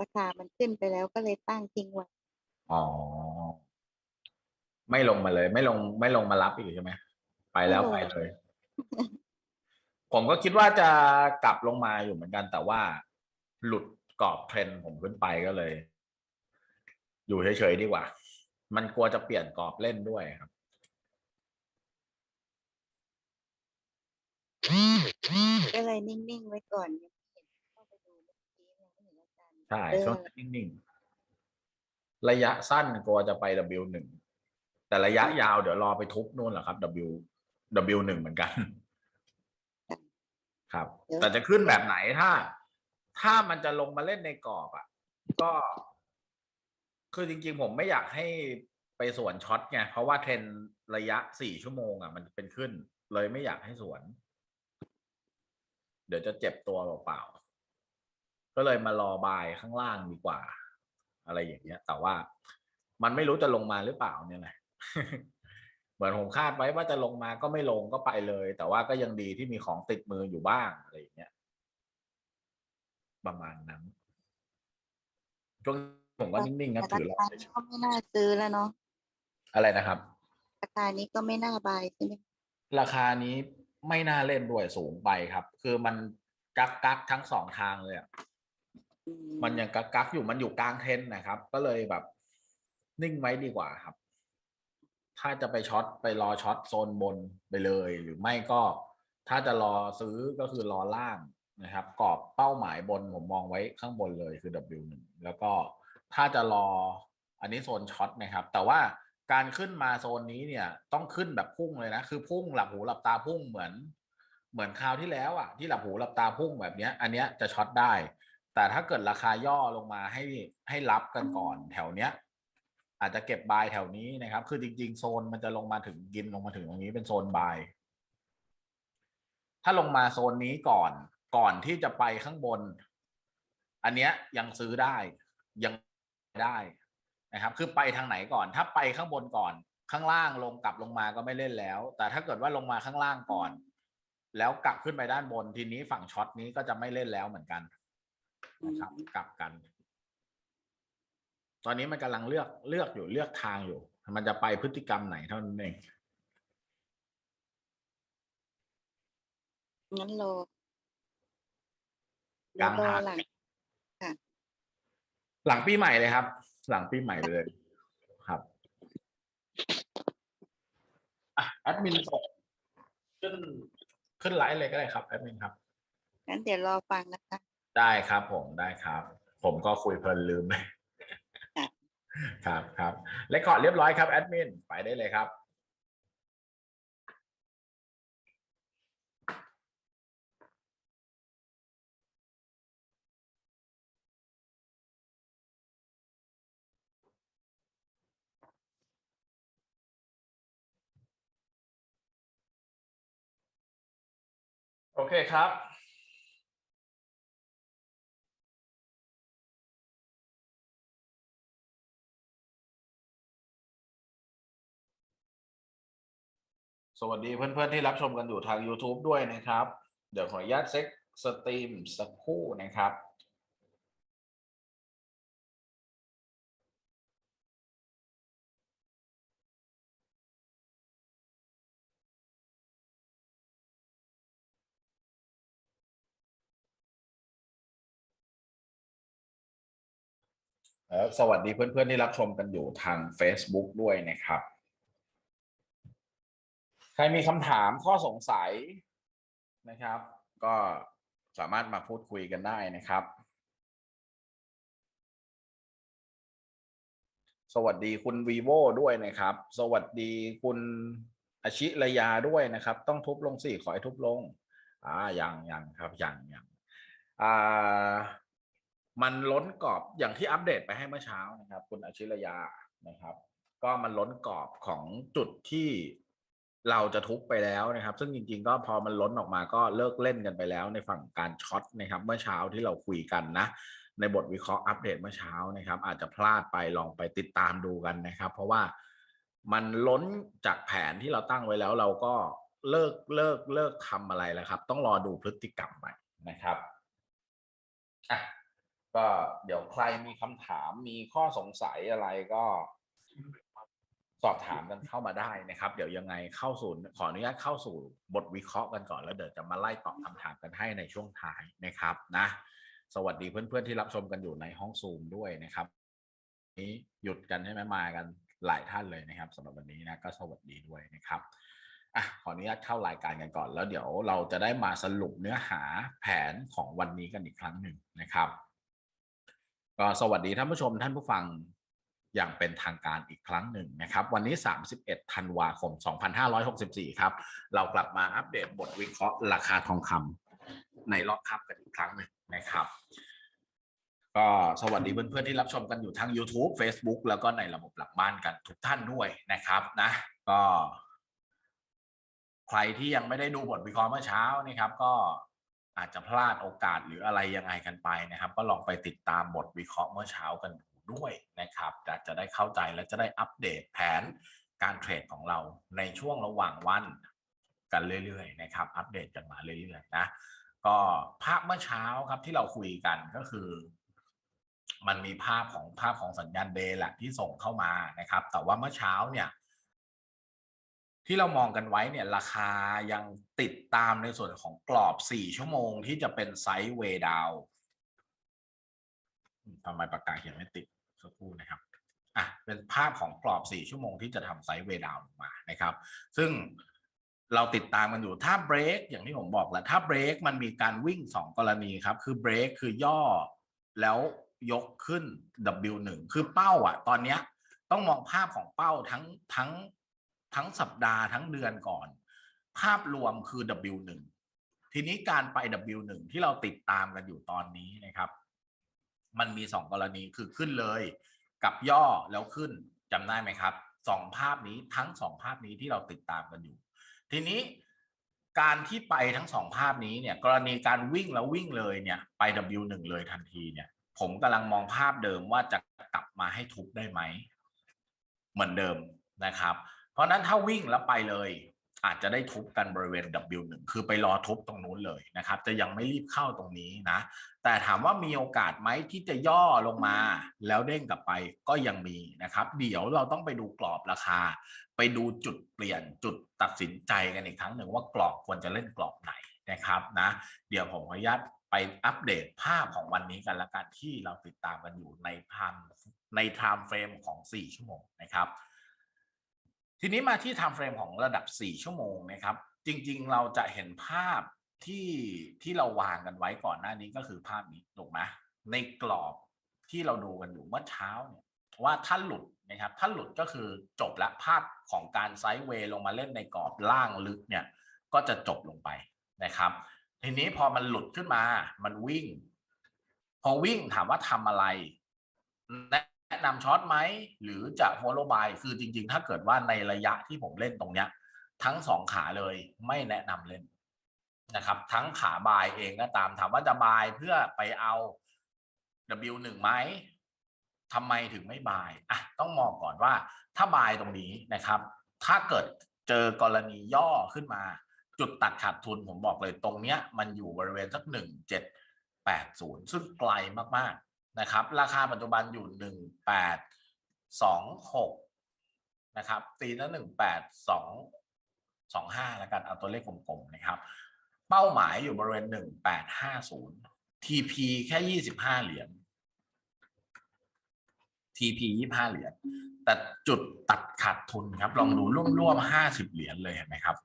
ราคามันขึ้นไปแล้วก็เลยตั้งทิ้งไว้อ๋อ ไม่ลงมาเลย ไม่ลง ไม่ลงมารับอีกใช่ไหมไปแล้วไปเลย ผมก็คิดว่าจะกลับลงมาอยู่เหมือนกัน แต่ว่าหลุดกรอบเทรนด์ผมขึ้นไปก็เลย อยู่เฉยๆดีกว่า มันกลัวจะเปลี่ยนกรอบเล่นด้วยครับก็เลยนิ่งๆไว้ก่อนยัง ใช่เออช่วงนั้นนิ่งๆระยะสั้นกลัวจะไป W หนึ่งแต่ระยะยาวเดี๋ยวรอไปทุบนู่นแหละครับ W W หนึ่งเหมือนกัน ครับ แต่จะขึ้นแบบไหนถ้า ถ้ามันจะลงมาเล่นในกรอบอะ ก็ คือจริงๆ ผมไม่อยากให้ไปสวนช็อตไงเพราะว่าเทรนระยะสี่ชั่วโมงอะ มันเป็นขึ้น เลยไม่อยากให้สวน เดี๋ยวจะเจ็บตัวเปล่าๆ ก็เลยมารอบายข้างล่างดีกว่า อะไรอย่างเงี้ย แต่ว่ามันไม่รู้จะลงมาหรือเปล่าเนี่ยแหละเหมือนผมคาดไว้ว่าจะลงมาก็ไม่ลงก็ไปเลย แต่ว่าก็ยังดีที่มีของติดมืออยู่บ้างอะไรอย่างเงี้ยประมาณนั้นช่วงผมก็นิ่งๆครับแต่ถือรราอคาเฉนี้ยก็ไม่น่าซื้อแล้วเนาะๆอะไรนะครับ ราคานี้ก็ไม่น่าบายใช่ไหมราคานี้ไม่น่าเล่นด้วยสูงไปครับ คือมันกักกักๆทั้งสองทางเลยอะอื มันยังกักกักอยู่มันอยู่กลางเทรนนะครับ ก็เลยแบบนิ่งไว้ดีกว่าครับ ถ้าจะไปช็อตไปรอช็อตโซนบนไปเลย หรือไม่ก็ถ้าจะรอซื้อก็คือรอล่างนะครับ กรอบเป้าหมายบนผมมองไว้ข้างบนเลยคือ W1 แล้วก็ถ้าจะรออันนี้โซนช็อตนะครับ แต่ว่าการขึ้นมาโซนนี้เนี่ย ต้องขึ้นแบบพุ่งเลยนะ คือพุ่งหลับหูหลับตาพุ่งเหมือน เหมือนคราวที่แล้วอะที่หลับหูหลับตาพุ่งแบบเนี้ย อันเนี้ยจะช็อตได้ แต่ถ้าเกิดราคาย่อลงมาให้ให้รับกันก่อนแถวเนี้ย อาจจะเก็บบายแถวนี้นะครับ คือจริง ๆ โซนมันจะลงมาถึงกินลงมาถึงตรงนี้เป็นโซนบาย ถ้าลงมาโซนนี้ก่อนก่อนที่จะไปข้างบน อันเนี้ยยังซื้อได้ยังได้นะครับ คือไปทางไหนก่อน ถ้าไปข้างบนก่อน ข้างล่างลงกลับลงมาก็ไม่เล่นแล้ว แต่ถ้าเกิดว่าลงมาข้างล่างก่อน แล้วกลับขึ้นไปด้านบนทีนี้ฝั่งช็อตนี้ก็จะไม่เล่นแล้วเหมือนกัน นะครับกลับกัน ตอนนี้มันกำลังเลือกเลือกอยู่เลือกทางอยู่ มันจะไปพฤติกรรมไหนเท่านั้นเองงั้นรอกลางรอทางหลังหลังปีใหม่เลยครับ หลังปีใหม่เลยครับอะแอดมินส่งขึ้นขึ้นไลฟ์เลยก็ได้ครับแอดมินครับงั้นเดี๋ยวรอฟังนะคะ ได้ครับผมได้ครับ ผมก็คุยเพลินลืมเลยค่ะครับครับและก่อนเรียบร้อยครับแอดมินไปได้เลยครับโอเคครับ สวัสดีเพื่อนๆที่รับชมกันอยู่ทาง YouTube ด้วยนะครับ เดี๋ยวขออนุญาตเซ็กสตรีมสักครู่นะครับแล้วสวัสดีเพื่อนๆที่รับชมกันอยู่ทาง Facebook ด้วยนะครับ ครมีคำถามข้อสงสัยนะครับ ก็สามารถมาพูดคุยกันได้นะครับ สวัสดีคุณ vivo ด้วยนะครับ สวัสดีคุณอาชิระยาด้วยนะครับ ต้องทุบลงสิขอให้ทุบลง อ่าอยังอยังครับอยังอยังอ่ามันล้นกรอบอย่างที่อัปเดตไปให้เมื่อเช้านะครับ คุณอาชิระยานะครับ ก็มันล้นกรอบของจุดที่ เราจะทุบไปแล้วนะครับ ซึ่งจริง ๆ ก็พอมันล้นออกมาก็เลิกเล่นกันไปแล้ว ในฝั่งการช็อตนะครับ เมื่อเช้าที่เราคุยกันนะ ในบทวิเคราะห์อัปเดตเมื่อเช้านะครับ อาจจะพลาดไปลองไปติดตามดูกันนะครับ เพราะว่ามันล้นจากแผนที่เราตั้งไว้แล้วเราก็เลิกเลิกเลิกทำอะไรแล้วครับ ต้องรอดูพฤติกรรมใหม่นะครับอะก็เดี๋ยวใครมีคำถามมีข้อสงสัยอะไรก็ สอบถามกันเข้ามาได้นะครับ เดี๋ยวยังไงเข้าสู่ขออนุญาตเข้าสู่บทวิเคราะห์กันก่อนแล้วเดี๋ยวจะมาไล่ตอบคำถามกันให้ในช่วงท้ายนะครับนะ สวัสดีเพื่อนๆที่รับชมกันอยู่ในห้องซูมด้วยนะครับนี้หยุดกันใช่ไหมมากันหลายท่านเลยนะครับสำหรับวันนี้นะก็สวัสดีด้วยนะครับอะขออนุญาตเข้ารายการกันก่อน แล้วเดี๋ยวเราจะได้มาสรุปเนื้อหาแผนของวันนี้กันอีกครั้งหนึ่งนะครับก็สวัสดีท่านผู้ชมท่านผู้ฟัง อย่างเป็นทางการอีกครั้งหนึ่งนะครับ วันนี้ 31 ธันวาคม 2564 ครับ เรากลับมาอัปเดตบทวิเคราะห์ราคาทองคำในรอบคับกันอีกครั้งหนึ่งนะครับ ก็สวัสดีเพื่อนๆที่รับชมกันอยู่ทั้ง YouTube Facebook แล้วก็ในระบบหลักบ้านกันทุกท่านด้วยนะครับนะก็ใครที่ยังไม่ได้ดูบทวิเคราะห์เมื่อเช้านะครับ ก็อาจจะพลาดโอกาสหรืออะไรยังไงกันไปนะครับ ก็ลองไปติดตามบทวิเคราะห์เมื่อเช้ากันดู ด้วยนะครับจะจะได้เข้าใจและจะได้อัปเดตแผนการเทรดของเราในช่วงระหว่างวันกันเรื่อยๆนะครับ อัปเดตกันมาเรื่อยๆนะก็ภาพเมื่อเช้าครับที่เราคุยกันก็คือ มันมีภาพของภาพของสัญญาณเดย์แหละที่ส่งเข้ามานะครับ แต่ว่าเมื่อเช้าเนี่ยที่เรามองกันไว้เนี่ยราคายังติดตามในส่วนของกรอบ 4 ชั่วโมงที่จะเป็นไซด์เวย์ดาวทำไมปากกาเขียนไม่ติด สักครู่นะครับอะเป็นภาพของกรอบ 4 ชั่วโมงที่จะทำไซด์เวดาวลงมานะครับ ซึ่งเราติดตามกันอยู่ถ้าเบรกอย่างที่ผมบอกแหละถ้าเบรกมันมีการวิ่ง 2 กรณีครับ คือเบรกคือย่อแล้วยกขึ้น W1 คือเป้าอะ ตอนเนี้ยต้องมองภาพของเป้าทั้งทั้งทั้งสัปดาห์ทั้งเดือนก่อน ภาพรวมคือ W1 ทีนี้การไป W1 ที่เราติดตามกันอยู่ตอนนี้นะครับ มันมีสองกรณีคือขึ้นเลย กับย่อแล้วขึ้นจำได้ไหมครับสองภาพนี้ทั้งสองภาพนี้ที่เราติดตามกันอยู่ ทีนี้การที่ไปทั้งสองภาพนี้เนี่ยกรณีการวิ่งแล้ววิ่งเลยเนี่ยไป W1 เลยทันทีเนี่ยผมกำลังมองภาพเดิมว่าจะกลับมาให้ทุบได้ไหม เหมือนเดิมนะครับ เพราะนั้นถ้าวิ่งแล้วไปเลย อาจจะได้ทุบกันบริเวณ W1 คือไปรอทุบตรงนู้นเลยนะครับ จะยังไม่รีบเข้าตรงนี้นะ แต่ถามว่ามีโอกาสไหมที่จะย่อลงมา แล้วเด้งกลับไปก็ยังมีนะครับ เดี๋ยวเราต้องไปดูกรอบราคา ไปดูจุดเปลี่ยนจุดตัดสินใจกันอีกครั้งหนึ่งว่ากรอบควรจะเล่นกรอบไหนนะครับนะ เดี๋ยวผมขออนุญาตไปอัปเดตภาพของวันนี้กันละกันที่เราติดตามกันอยู่ในไทม์ในไทม์เฟรมของ 4 ชั่วโมงนะครับ ทีนี้มาที่ไทม์เฟรมของระดับ 4 ชั่วโมงนะครับ จริง ๆ เราจะเห็นภาพที่ที่เราวางกันไว้ก่อนหน้านี้ก็คือภาพนี้ถูกไหมในกรอบที่เราดูกันอยู่เมื่อเช้าเนี่ยว่าถ้าหลุดนะครับ ถ้าหลุดก็คือจบและภาพของการไซด์เวย์ลงมาเล่นในกรอบล่างลึกเนี่ย ก็จะจบลงไปนะครับ ทีนี้พอมันหลุดขึ้นมา มันวิ่ง พอวิ่งถามว่าทำอะไรแนะนำช็อตไหมหรือจะ follow buy คือจริง ๆ ถ้าเกิดว่าในระยะที่ผมเล่นตรงเนี้ย ทั้งสองขาเลยไม่แนะนำเล่นนะครับ ทั้งขาบายเองก็ตามถามว่าจะบายเพื่อไปเอา W1 ไหมทำไมถึงไม่บายอะต้องมองก่อนว่าถ้าบายตรงนี้นะครับ ถ้าเกิดเจอกรณีย่อขึ้นมา จุดตัดขาดทุนผมบอกเลยตรงเนี้ย มันอยู่บริเวณสักหนึ่งเจ็ดแปดศูนย์ซึ่งไกลมากๆ นะครับ ราคาปัจจุบันอยู่หนึ่งแปดสองหกนะครับตีละหนึ่งแปดสองสองห้าแล้วกันเอาตัวเลขกลมๆนะครับ เป้าหมายอยู่บริเวณหนึ่งแปดห้าศูนย์ TP แค่ยี่สิบห้าเหรียญ TP ยี่ห้าเหรียญ แต่จุดตัดขาดทุนครับ ลองดูร่วมๆห้าสิบเหรียญเลยเห็นไหมครับ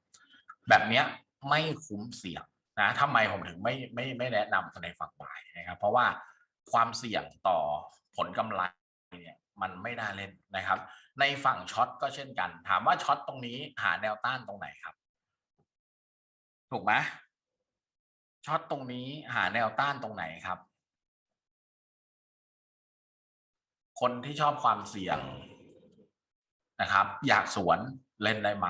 แบบเนี้ยไม่คุ้มเสี่ยงนะทำไมผมถึงไม่ไม่ไม่แนะนำในฝั่งบ่ายนะครับ เพราะว่า ความเสี่ยงต่อผลกำไรเนี่ยมันไม่น่าเล่นนะครับ ในฝั่งช็อตก็เช่นกัน ถามว่าช็อตตรงนี้หาแนวต้านตรงไหนครับ ถูกไหมช็อตตรงนี้หาแนวต้านตรงไหนครับ คนที่ชอบความเสี่ยงนะครับ อยากสวนเล่นได้ไหม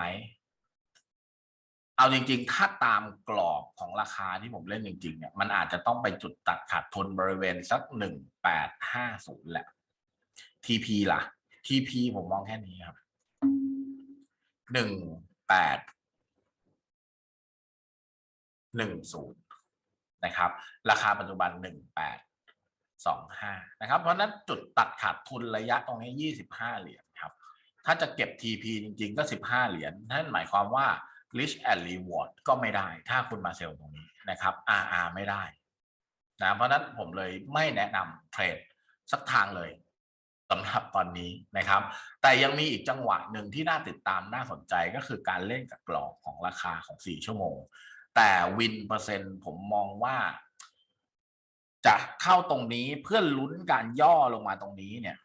เอาจริง ๆ ถ้าตามกรอบของราคาที่ผมเล่นจริง ๆ เนี่ย มันอาจจะต้องไปจุดตัดขาดทุนบริเวณสักหนึ่งแปดห้าศูนย์แหละ TP ล่ะ TP ผมมองแค่นี้ครับหนึ่งแปดหนึ่งศูนย์นะครับ ราคาปัจจุบันหนึ่งแปด25นะครับ เพราะนั้นจุดตัดขาดทุนระยะตรงนี้25เหรียญครับ ถ้าจะเก็บ TP จริง ๆ ก็15เหรียญนั่นหมายความว่า risk and reward ก็ไม่ได้ถ้าคุณมาเซลล์ตรงนี้นะครับ RR ไม่ได้นะเพราะฉะนั้นผมเลยไม่แนะนำเทรดสักทางเลยสำหรับตอนนี้นะครับ แต่ยังมีอีกจังหวะหนึ่งที่น่าติดตามน่าสนใจก็คือการเล่นกับกรอบของราคาของ 4 ชั่วโมง แต่วินเปอร์เซ็นต์ผมมองว่า จะเข้าตรงนี้เพื่อลุ้นการย่อลงมาตรงนี้เนี่ย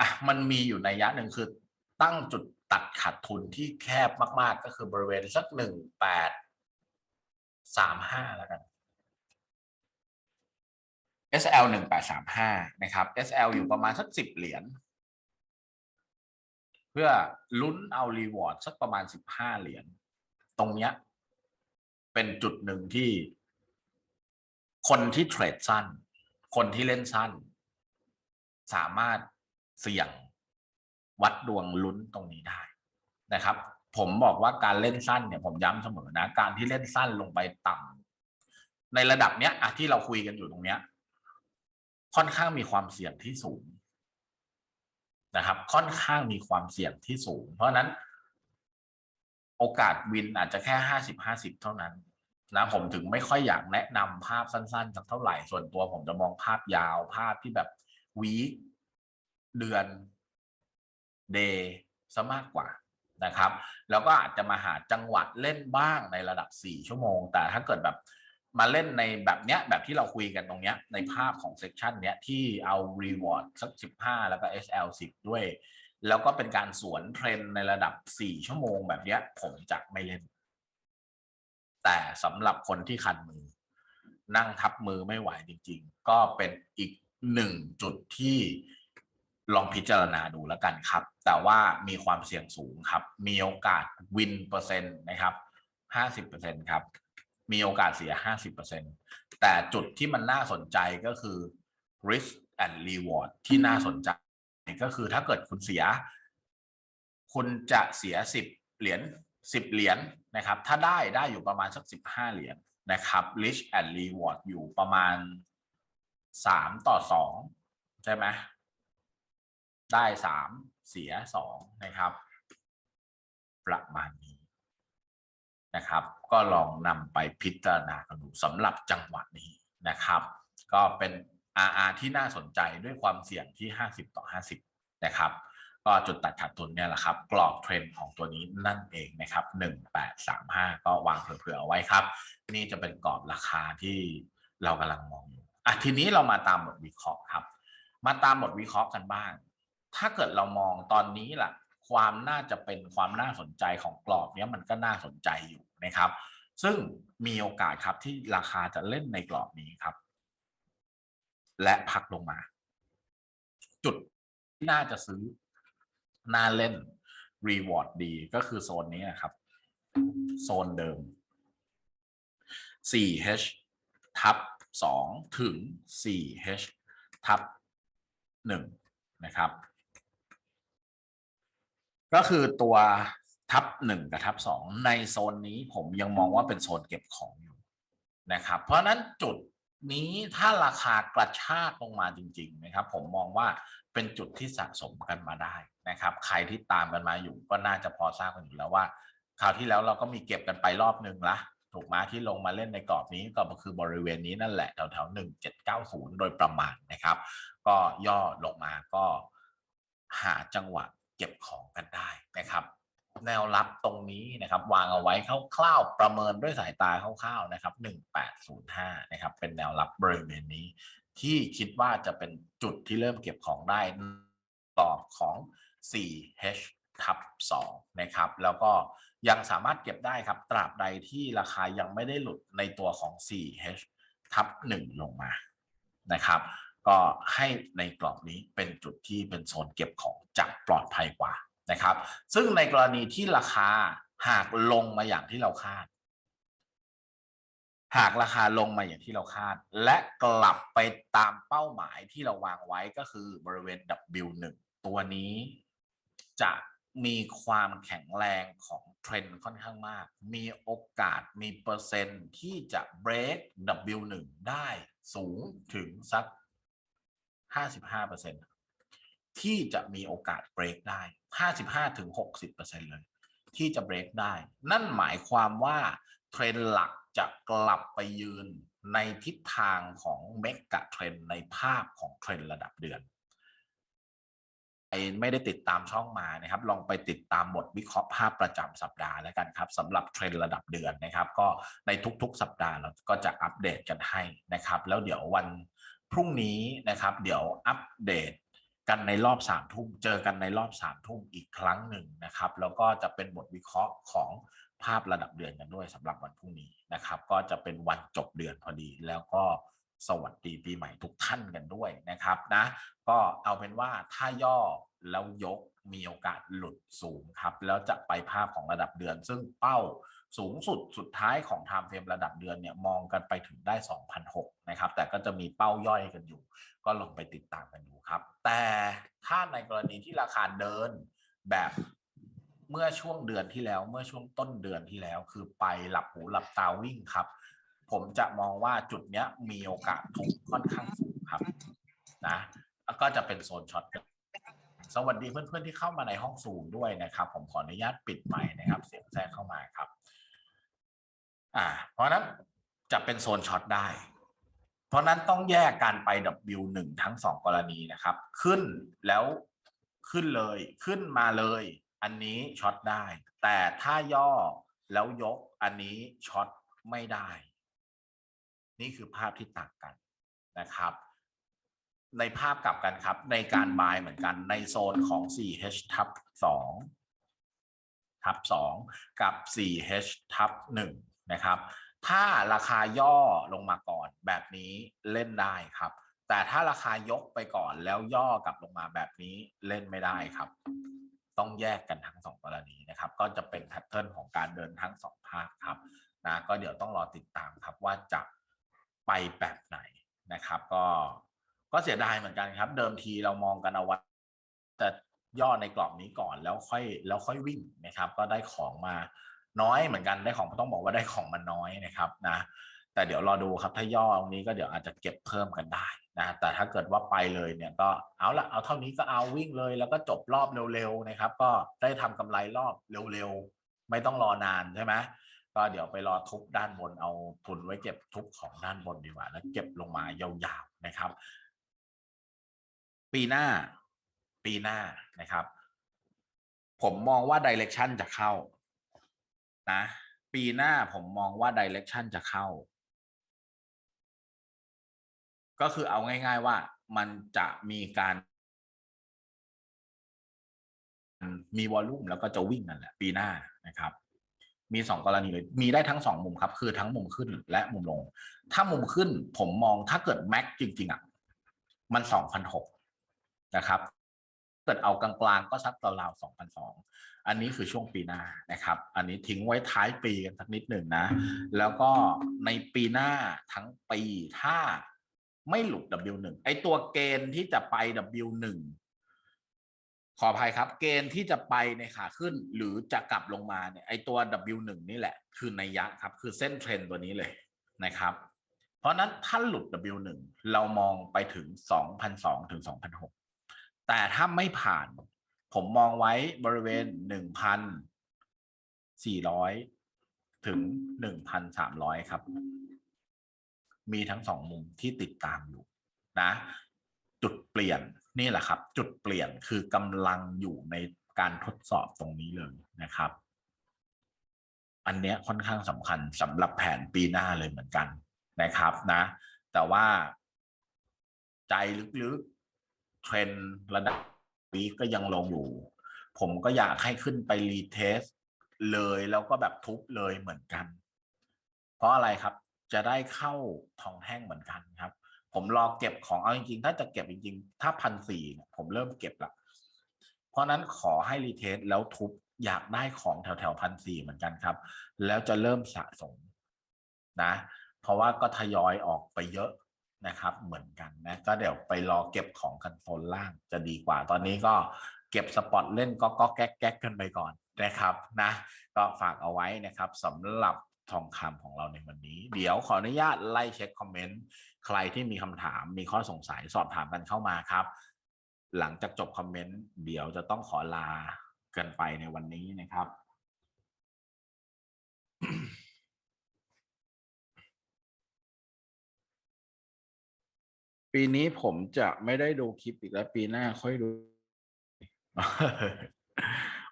อะมันมีอยู่ในยะหนึ่งคือตั้งจุด ตัดขาดทุนที่แคบมาก ๆ ก็คือบริเวณสักหนึ่งแปดสามห้าแล้วกัน SL หนึ่งแปดสามห้านะครับ SL อยู่ประมาณสักสิบเหรียญเพื่อลุ้นเอารีวอร์ดสักประมาณสิบห้าเหรียญตรงเนี้ย เป็นจุดหนึ่งที่ คนที่เทรดสั้น คนที่เล่นสั้น สามารถเสี่ยง วัดดวงลุ้นตรงนี้ได้นะครับ ผมบอกว่าการเล่นสั้นเนี่ยผมย้ำเสมอนะ การที่เล่นสั้นลงไปต่ำในระดับเนี้ยอะที่เราคุยกันอยู่ตรงเนี้ย ค่อนข้างมีความเสี่ยงที่สูงนะครับ ค่อนข้างมีความเสี่ยงที่สูง เพราะฉะนั้น โอกาสวินอาจจะแค่ห้าสิบห้าสิบเท่านั้นนะผมถึงไม่ค่อยอยากแนะนำภาพสั้นๆสักเท่าไหร่ส่วนตัวผมจะมองภาพยาวภาพที่แบบวีคเดือน เดย์ซะมากกว่านะครับ แล้วก็อาจจะมาหาจังหวัดเล่นบ้างในระดับ 4 ชั่วโมง แต่ถ้าเกิดแบบมาเล่นในแบบเนี้ยแบบที่เราคุยกันตรงเนี้ยในภาพของเซสชันเนี้ยที่เอา reward สัก 15 แล้วก็ SL 10 ด้วย แล้วก็เป็นการสวนเทรนในระดับ 4 ชั่วโมงแบบเนี้ยผมจะไม่เล่น แต่สำหรับคนที่คันมือ นั่งทับมือไม่ไหวจริง ๆ ก็เป็นอีกหนึ่งจุดที่ ลองพิจารณาดูแล้วกันครับ แต่ว่ามีความเสี่ยงสูงครับ มีโอกาสวินเปอร์เซ็นต์นะครับห้าสิบเปอร์เซ็นครับ มีโอกาสเสียห้าสิบเปอร์เซ็นต์แต่จุดที่มันน่าสนใจก็คือ risk and reward ที่น่าสนใจก็คือถ้าเกิดคุณเสีย คุณจะเสียสิบเหรียญสิบเหรียญนะครับ ถ้าได้ได้อยู่ประมาณสักสิบห้าเหรียญนะครับ risk and reward อยู่ประมาณสามต่อสองใช่ไหม ได้สามเสียสองนะครับ ประมาณนี้นะครับ ก็ลองนำไปพิจารณากันดูสำหรับจังหวะนี้นะครับ ก็เป็น RR ที่น่าสนใจด้วยความเสี่ยงที่ 50 ต่อ 50 นะครับ ก็จุดตัดขาดทุนเนี่ยแหละครับ กรอบเทรนด์ของตัวนี้นั่นเองนะครับ 1835 ก็วางเผื่อๆเอาไว้ครับ นี่จะเป็นกรอบราคาที่เรากำลังมองอยู่อะทีนี้เรามาตามบทวิเคราะห์ครับ มาตามบทวิเคราะห์กันบ้าง ถ้าเกิดเรามองตอนนี้ล่ะ ความน่าจะเป็นความน่าสนใจของกรอบนี้มันก็น่าสนใจอยู่นะครับ ซึ่งมีโอกาสครับที่ราคาจะเล่นในกรอบนี้ครับ และพักลงมา จุดที่น่าจะซื้อน่าเล่นรีวอร์ดดีก็คือโซนนี้นะครับ โซนเดิม 4h ทับ 2 ถึง 4h ทับ 1 นะครับ ก็คือตัวทับหนึ่งกับทับสองในโซนนี้ผมยังมองว่าเป็นโซนเก็บของอยู่นะครับ เพราะฉะนั้นจุดนี้ถ้าราคากระชากลงมาจริง ๆ นะครับ ผมมองว่าเป็นจุดที่สะสมกันมาได้นะครับ ใครที่ตามกันมาอยู่ก็น่าจะพอทราบกันอยู่แล้วว่าคราวที่แล้วเราก็มีเก็บกันไปรอบนึงละถูกไหมที่ลงมาเล่นในกรอบนี้ก็คือบริเวณนี้นั่นแหละแถวๆหนึ่งเจ็ดเก้าศูนย์โดยประมาณนะครับ ก็ย่อลงมาก็หาจังหวะ เก็บของกันได้นะครับ แนวรับตรงนี้นะครับ วางเอาไว้คร่าวๆประเมินด้วยสายตาคร่าวๆนะครับ 1805 นะครับ เป็นแนวรับบริเวณนี้ ที่คิดว่าจะเป็นจุดที่เริ่มเก็บของได้กรอบของ 4H ทับ2นะครับ แล้วก็ยังสามารถเก็บได้ครับ ตราบใดที่ราคายังไม่ได้หลุดในตัวของ 4H ทับ1ลงมานะครับ ก็ให้ในกรอบนี้เป็นจุดที่เป็นโซนเก็บของจะปลอดภัยกว่านะครับ ซึ่งในกรณีที่ราคาหากลงมาอย่างที่เราคาด หากราคาลงมาอย่างที่เราคาด และกลับไปตามเป้าหมายที่เราวางไว้ก็คือบริเวณ W1 ตัวนี้จะมีความแข็งแรงของเทรนด์ค่อนข้างมาก มีโอกาสมีเปอร์เซ็นต์ที่จะ break W1 ได้สูงถึงสัก ห้าสิบห้าเปอร์เซ็นที่จะมีโอกาสเบรกได้ห้าสิบห้าถึงหกสิบเปอร์เซ็นเลย ที่จะเบรกได้ นั่นหมายความว่าเทรนหลักจะกลับไปยืนในทิศทางของเมกะเทรนในภาพของเทรนระดับเดือนไม่ได้ติดตามช่องมานะครับ ลองไปติดตามบทวิเคราะห์ภาพประจำสัปดาห์แล้วกันครับสำหรับเทรนระดับเดือนนะครับ ก็ในทุกๆ สัปดาห์เราก็จะอัปเดตกันให้นะครับ แล้วเดี๋ยววัน รุ่งนี้นะครับ เดี๋ยวอัปเดตกันในรอบสามทุ่มเจอกันในรอบสามทุ่มอีกครั้งหนึ่งนะครับ แล้วก็จะเป็นบทวิเคราะห์ของภาพระดับเดือนกันด้วยสำหรับวันพรุ่งนี้นะครับ ก็จะเป็นวันจบเดือนพอดีแล้วก็สวัสดีปีใหม่ทุกท่านกันด้วยนะครับนะ ก็เอาเป็นว่าถ้าย่อแล้วยกมีโอกาสหลุดสูงครับ แล้วจะไปภาพของระดับเดือนซึ่งเป้า สูงสุดสุดท้ายของ time frame ระดับเดือนเนี่ยมองกันไปถึงได้ 2,006นะครับ แต่ก็จะมีเป้าย่อยกันอยู่ ก็ลองไปติดตามกันดูครับ แต่ถ้าในกรณีที่ราคาเดินแบบเมื่อช่วงเดือนที่แล้ว เมื่อช่วงต้นเดือนที่แล้ว คือไปหลับหูหลับตาวิ่งครับ ผมจะมองว่าจุดเนี้ยมีโอกาสทุกค่อนข้างสูงครับนะแล้วก็จะเป็นโซนช็อตสวัสดีเพื่อนๆที่เข้ามาในห้องสูงด้วยนะครับ ผมขออนุญาตปิดไมค์นะครับ เสียงแทรกเข้ามาครับ อ่า เพราะนั้นจะเป็นโซนช็อตได้ เพราะฉะนั้นต้องแยกการไป W1 ทั้งสองกรณีนะครับ ขึ้นแล้วขึ้นเลยขึ้นมาเลย อันนี้ช็อตได้ แต่ถ้าย่อแล้วยกอันนี้ช็อตไม่ได้ นี่คือภาพที่ต่างกันนะครับ ในภาพกลับกันครับ ในการบายเหมือนกันในโซนของ 4H ทับ2ทับ2กับ 4H ทับ1 นะครับ ถ้าราคาย่อลงมาก่อนแบบนี้เล่นได้ครับ แต่ถ้าราคายกไปก่อนแล้วย่อกลับลงมาแบบนี้เล่นไม่ได้ครับ ต้องแยกกันทั้งสองกรณีนะครับ ก็จะเป็นแพทเทิร์นของการเดินทั้งสองภาคครับนะก็เดี๋ยวต้องรอติดตามครับว่าจะไปแบบไหนนะครับ ก็ก็เสียดายเหมือนกันครับ เดิมทีเรามองกันเอาไว้แต่ย่อในกรอบนี้ก่อนแล้วค่อยแล้วค่อยวิ่งนะครับ ก็ได้ของมา น้อยเหมือนกันได้ของต้องบอกว่าได้ของมันน้อยนะครับนะแต่เดี๋ยวรอดูครับถ้าย่อตรงนี้ก็เดี๋ยวอาจจะเก็บเพิ่มกันได้นะแต่ถ้าเกิดว่าไปเลยเนี่ยก็เอาละเอาเท่านี้ก็เอาวิ่งเลย แล้วก็จบรอบเร็วๆนะครับ ก็ได้ทำกำไรรอบเร็วๆไม่ต้องรอนานใช่ไหมก็เดี๋ยวไปรอทุบด้านบนเอาทุนไว้เก็บทุบของด้านบนดีกว่า แล้วเก็บลงมายาวๆนะครับ ปีหน้า ปีหน้านะครับ ผมมองว่า direction จะเข้า นะ ปีหน้าผมมองว่า direction จะเข้า ก็คือเอาง่าย ๆว่ามันจะมีการ มีวอลลุ่มแล้วก็จะวิ่งนั่นแหละ ปีหน้านะครับ มีสองกรณีเลยมีได้ทั้งสองมุมครับ คือทั้งมุมขึ้นและมุมลง ถ้ามุมขึ้นผมมองถ้าเกิดแม็กจริง ๆอะมันสองพันหกนะครับเกิดเอากลางๆก็สักราวๆสองพันสอง อันนี้คือช่วงปีหน้านะครับ อันนี้ทิ้งไว้ท้ายปีกันสักนิดหนึ่งนะ แล้วก็ในปีหน้าทั้งปีถ้าไม่หลุด W1 ไอตัวเกณฑ์ที่จะไป W1 ขออภัยครับ เกณฑ์ที่จะไปในขาขึ้น หรือจะกลับลงมาเนี่ยไอตัว W1 นี่แหละ คือนัยยะครับ คือเส้นเทรนตัวนี้เลยนะครับ เพราะนั้นถ้าหลุด W1 เรามองไปถึง 2,002ถึง2,006แต่ถ้าไม่ผ่าน ผมมองไว้บริเวณ1,400ถึง1,300ครับ มีทั้งสองมุมที่ติดตามอยู่นะ จุดเปลี่ยนนี่แหละครับ จุดเปลี่ยนคือกำลังอยู่ในการทดสอบตรงนี้เลยนะครับ อันเนี้ยค่อนข้างสำคัญสำหรับแผนปีหน้าเลยเหมือนกันนะครับนะ แต่ว่าใจลึกๆเทรนด์ระดับ วีก็ยังลงอยู่ ผมก็อยากให้ขึ้นไปรีเทสเลยแล้วก็แบบทุบเลยเหมือนกัน เพราะอะไรครับจะได้เข้าทองแท่งเหมือนกันครับ ผมรอเก็บของเอาจริงๆ ถ้าจะเก็บจริงๆ ถ้าพันสี่เนี่ยผมเริ่มเก็บละเพราะนั้นขอให้รีเทสแล้วทุบอยากได้ของแถวๆพันสี่เหมือนกันครับ แล้วจะเริ่มสะสมนะ เพราะว่าก็ทยอยออกไปเยอะ นะครับเหมือนกันนะก็เดี๋ยวไปรอเก็บของกันโซนล่างจะดีกว่า ตอนนี้ก็เก็บสปอตเล่นก็ก็แก๊กแก๊กกันไปก่อนนะครับนะก็ฝากเอาไว้นะครับสำหรับทองคำของเราในวันนี้ เดี๋ยวขออนุญาตไล่เช็คคอมเมนต์ใครที่มีคำถามมีข้อสงสัยสอบถามกันเข้ามาครับ หลังจากจบคอมเมนต์เดี๋ยวจะต้องขอลากันไปในวันนี้นะครับ ปีนี้ผมจะไม่ได้ดูคลิปอีกแล้ว ปีหน้าค่อยดู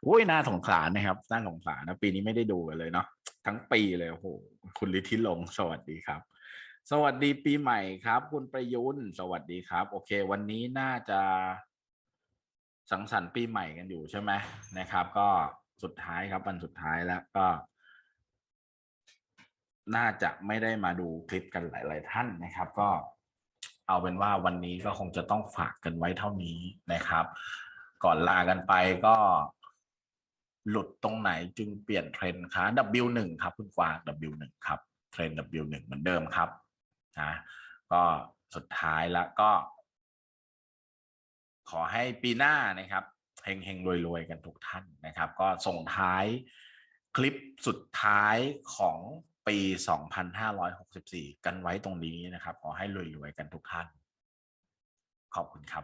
อุ้ยน่าสงสารนะครับน่าสงสารนะ ปีนี้ไม่ได้ดูกันเลยเนาะทั้งปีเลยโอ้โหคุณลิทิลงสวัสดีครับ สวัสดีปีใหม่ครับ คุณประยุนสวัสดีครับ โอเค วันนี้น่าจะสังสรรค์ปีใหม่กันอยู่ใช่ไหมนะครับ ก็สุดท้ายครับวันสุดท้ายแล้วก็ น่าจะไม่ได้มาดูคลิปกันหลาย ๆ ท่านนะครับ ก็ เอาเป็นว่าวันนี้ก็คงจะต้องฝากกันไว้เท่านี้นะครับ ก่อนลากันไปก็ หลุดตรงไหนจึงเปลี่ยนเทรนด์คะ W1 ครับคุณกวาง W1 ครับเทรนด์ W1 เหมือนเดิมครับนะก็สุดท้ายแล้วก็ ขอให้ปีหน้านะครับเฮงเฮงรวยรวยๆกันทุกท่านนะครับ ก็ส่งท้ายคลิปสุดท้ายของ ปี 2564 กันไว้ตรงนี้นะครับ ขอให้รวยๆกันทุกท่าน ขอบคุณครับ